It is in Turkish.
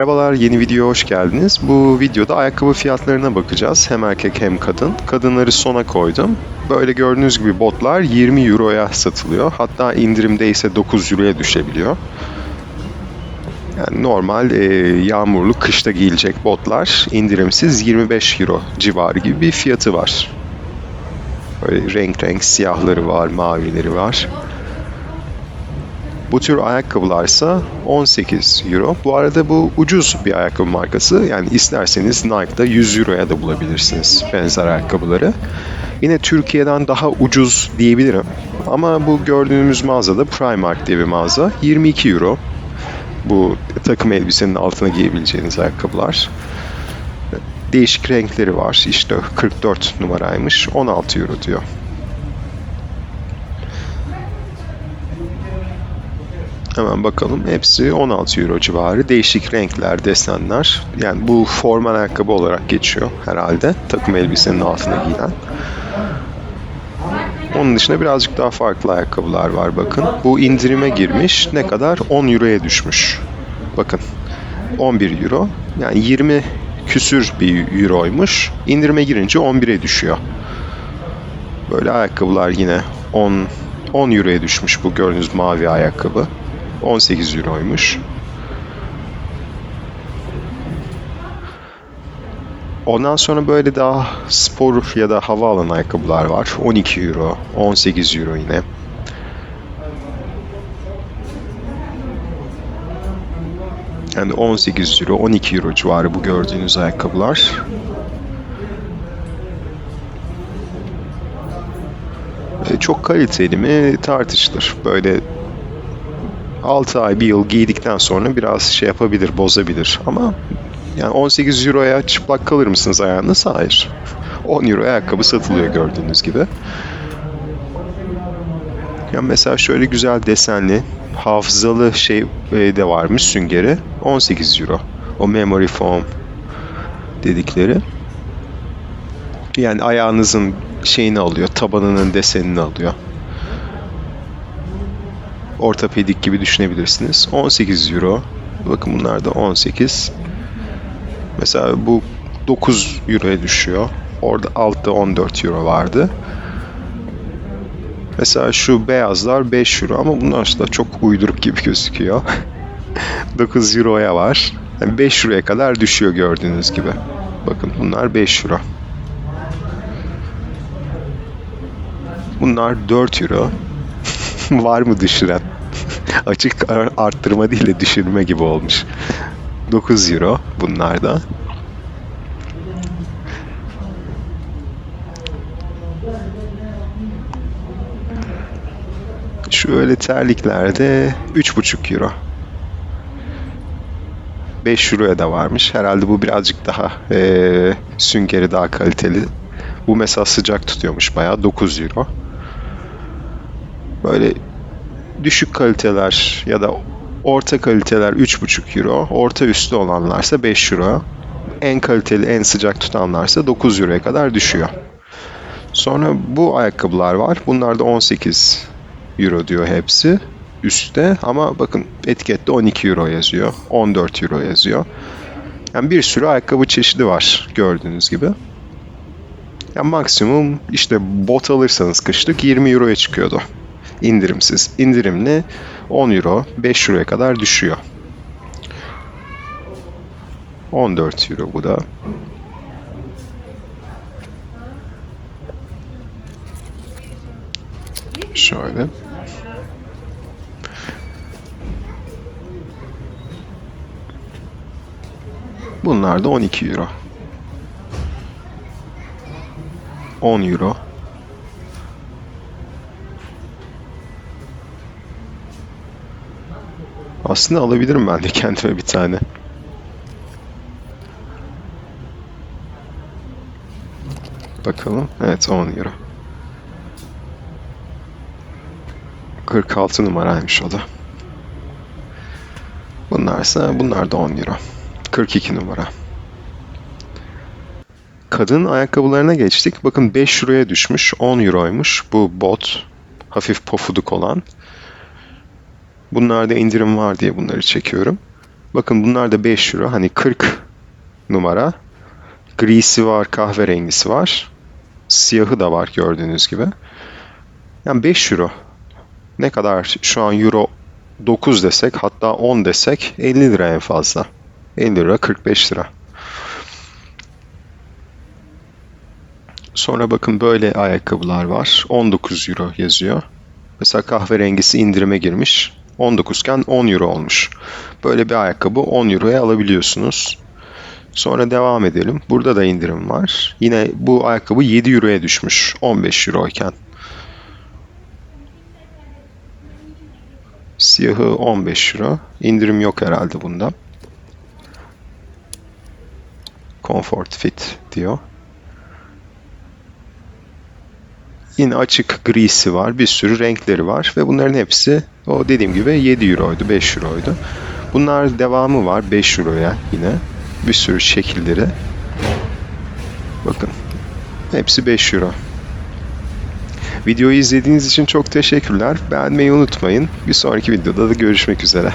Merhabalar, yeni videoya hoş geldiniz. Bu videoda ayakkabı fiyatlarına bakacağız. Hem erkek hem kadın. Kadınları sona koydum. Böyle gördüğünüz gibi botlar 20 Euro'ya satılıyor. Hatta indirimde ise 9 Euro'ya düşebiliyor. Yani normal e, yağmurlu kışta giyilecek botlar indirimsiz 25 Euro civarı gibi bir fiyatı var. Böyle renk renk siyahları var, mavileri var. Bu tür ayakkabılarsa 18 euro. Bu arada bu ucuz bir ayakkabı markası. Yani isterseniz Nike'da 100 euroya da bulabilirsiniz benzer ayakkabıları. Yine Türkiye'den daha ucuz diyebilirim. Ama bu gördüğümüz mağazada Primark diye bir mağaza. 22 euro. Bu takım elbisenin altına giyebileceğiniz ayakkabılar. Değişik renkleri var. İşte 44 numaraymış. 16 euro diyor. Hemen bakalım. Hepsi 16 euro civarı. Değişik renkler, desenler. Yani bu formal ayakkabı olarak geçiyor herhalde. Takım elbisenin altına giyilen. Onun dışında birazcık daha farklı ayakkabılar var bakın. Bu indirime girmiş. Ne kadar? 10 euroya düşmüş. Bakın. 11 euro. Yani 20 küsür bir euroymuş. İndirime girince 11'e düşüyor. Böyle ayakkabılar yine 10 10 euroya düşmüş bu gördüğünüz mavi ayakkabı. 18 euroymuş. Ondan sonra böyle daha spor ya da hava alan ayakkabılar var. 12 euro, 18 euro yine. Yani 18 euro, 12 euro civarı bu gördüğünüz ayakkabılar. E, Çok kaliteli mi tartışılır. Böyle 6 ay, bir yıl giydikten sonra biraz şey yapabilir, bozabilir. Ama yani 18 euroya çıplak kalır mısınız ayağınız? Hayır. 10 euro ayakkabı satılıyor gördüğünüz gibi. Ya mesela şöyle güzel desenli, hafızalı şey e, de varmış süngeri. 18 euro. O memory foam dedikleri. Yani ayağınızın şeyini alıyor, tabanının desenini alıyor ortopedik gibi düşünebilirsiniz. 18 euro. Bakın bunlar da 18. Mesela bu 9 euroya düşüyor. Orada altta 14 euro vardı. Mesela şu beyazlar 5 euro ama bunlar da çok uyduruk gibi gözüküyor. 9 euroya var. Yani 5 euroya kadar düşüyor gördüğünüz gibi. Bakın bunlar 5 euro. Bunlar 4 euro. var mı düşüren? Açık ar- arttırma değil de düşürme gibi olmuş. 9 euro bunlar da. Şu öyle terliklerde 3,5 euro. 5 euroya da varmış. Herhalde bu birazcık daha eee, süngeri daha kaliteli. Bu mesela sıcak tutuyormuş bayağı 9 euro. Böyle düşük kaliteler ya da orta kaliteler 3,5 euro, orta üstü olanlarsa 5 euro, en kaliteli, en sıcak tutanlarsa 9 euroya kadar düşüyor. Sonra bu ayakkabılar var. Bunlar da 18 euro diyor hepsi üstte ama bakın etikette 12 euro yazıyor, 14 euro yazıyor. Yani bir sürü ayakkabı çeşidi var gördüğünüz gibi. Yani maksimum işte bot alırsanız kışlık 20 euroya çıkıyordu indirimsiz. İndirimli 10 euro, 5 euroya kadar düşüyor. 14 euro bu da. Şöyle. Bunlar da 12 euro. 10 euro. Aslında alabilirim ben de kendime bir tane. Bakalım. Evet 10 euro. 46 numaraymış o da. Bunlarsa bunlar da 10 euro. 42 numara. Kadın ayakkabılarına geçtik. Bakın 5 euroya düşmüş. 10 euroymuş. Bu bot. Hafif pofuduk olan. Bunlarda indirim var diye bunları çekiyorum. Bakın bunlar da 5 euro. Hani 40 numara. Grisi var, kahverengisi var. Siyahı da var gördüğünüz gibi. Yani 5 euro. Ne kadar şu an euro 9 desek hatta 10 desek 50 lira en fazla. 50 lira 45 lira. Sonra bakın böyle ayakkabılar var. 19 euro yazıyor. Mesela kahverengisi indirime girmiş. 19 iken 10 euro olmuş. Böyle bir ayakkabı 10 euroya alabiliyorsunuz. Sonra devam edelim. Burada da indirim var. Yine bu ayakkabı 7 euroya düşmüş. 15 euro iken. Siyahı 15 euro. İndirim yok herhalde bunda. Comfort Fit diyor. Yine açık grisi var. Bir sürü renkleri var. Ve bunların hepsi o dediğim gibi 7 euroydu, 5 euroydu. Bunlar devamı var 5 euroya yine. Bir sürü şekilleri. Bakın. Hepsi 5 euro. Videoyu izlediğiniz için çok teşekkürler. Beğenmeyi unutmayın. Bir sonraki videoda da görüşmek üzere.